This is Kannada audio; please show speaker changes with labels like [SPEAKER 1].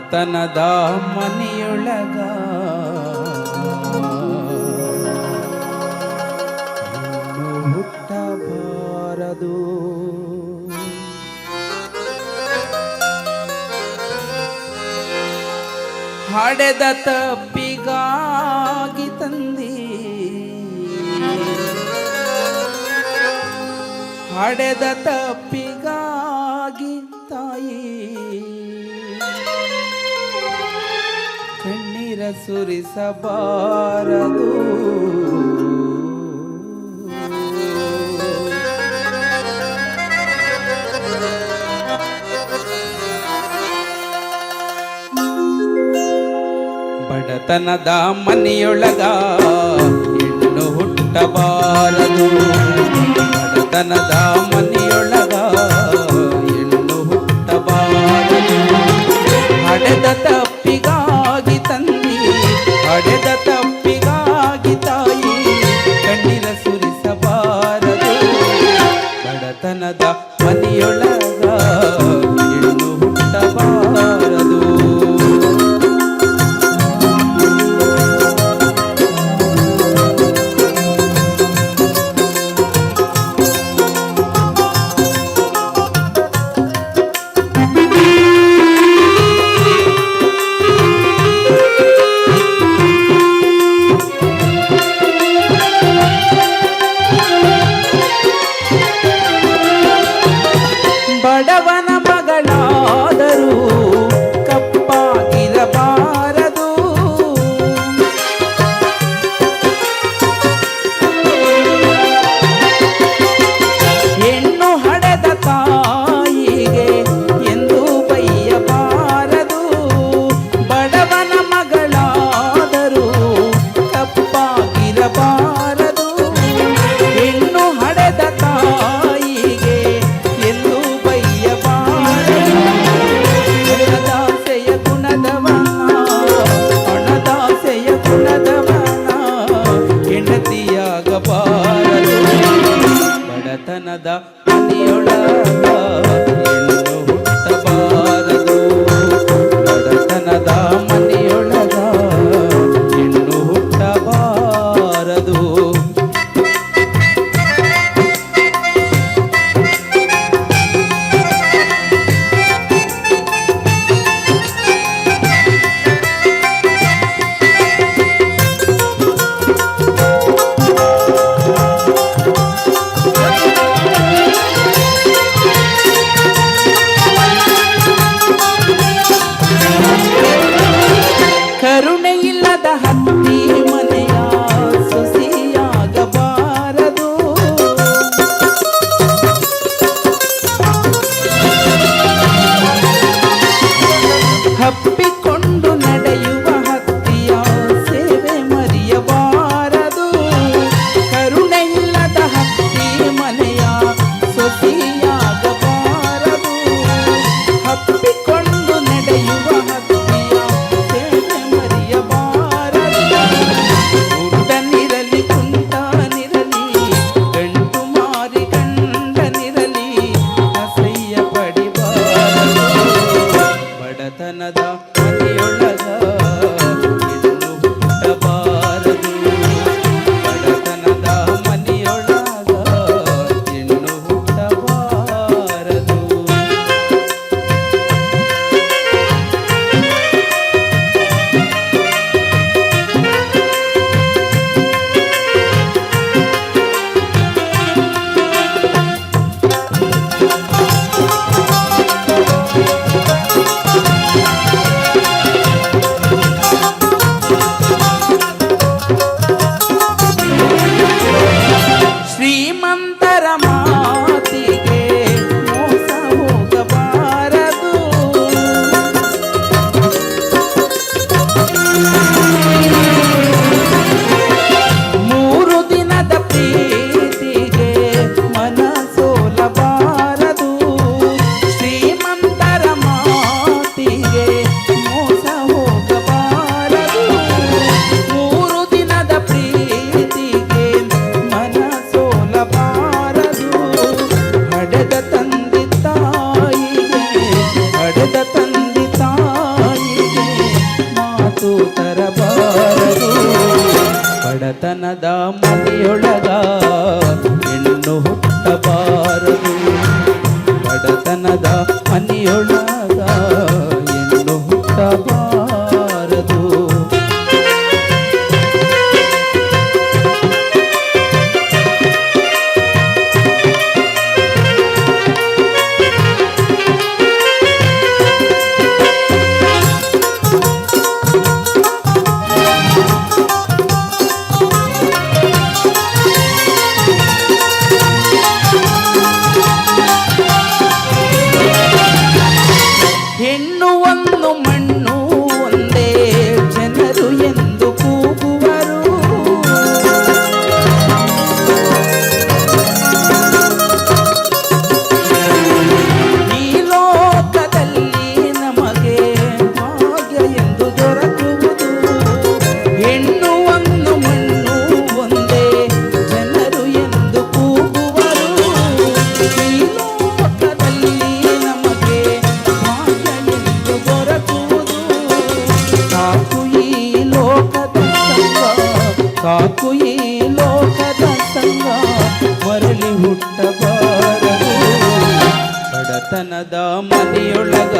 [SPEAKER 1] ಬಡತನದ ಮನೆಯೊಳಗ. ಹುಟ್ಟಬಾರದು ಹಡೆದ ತಪ್ಪಿಗಾಗಿ ತಂದಿ. ಹಡೆದ ತಪ್ಪಿಗಾಗಿ ಕಣ್ಣೀರ ಸುರಿಸಬಾರದು ಬಡತನದ ಮನೆಯೊಳಗ ಹೆಣ್ಣು ಹುಟ್ಟಬಾರದು. ಬಡತನದ ಮನೆಯೊಳಗ ಹಡೆದ ಬಡತನದ ಮನೆಯೊಳಗ ಹೆಣ್ಣು ಹುಟ್ಟಬಾರದು ಬಡತನದ ಸಾಕು ಈ ಲೋಕದ ಸಂಗ ಮರಳಿ ಹುಟ್ಟಬಾರದು ಬಡತನದ ಮನೆಯೊಳಗ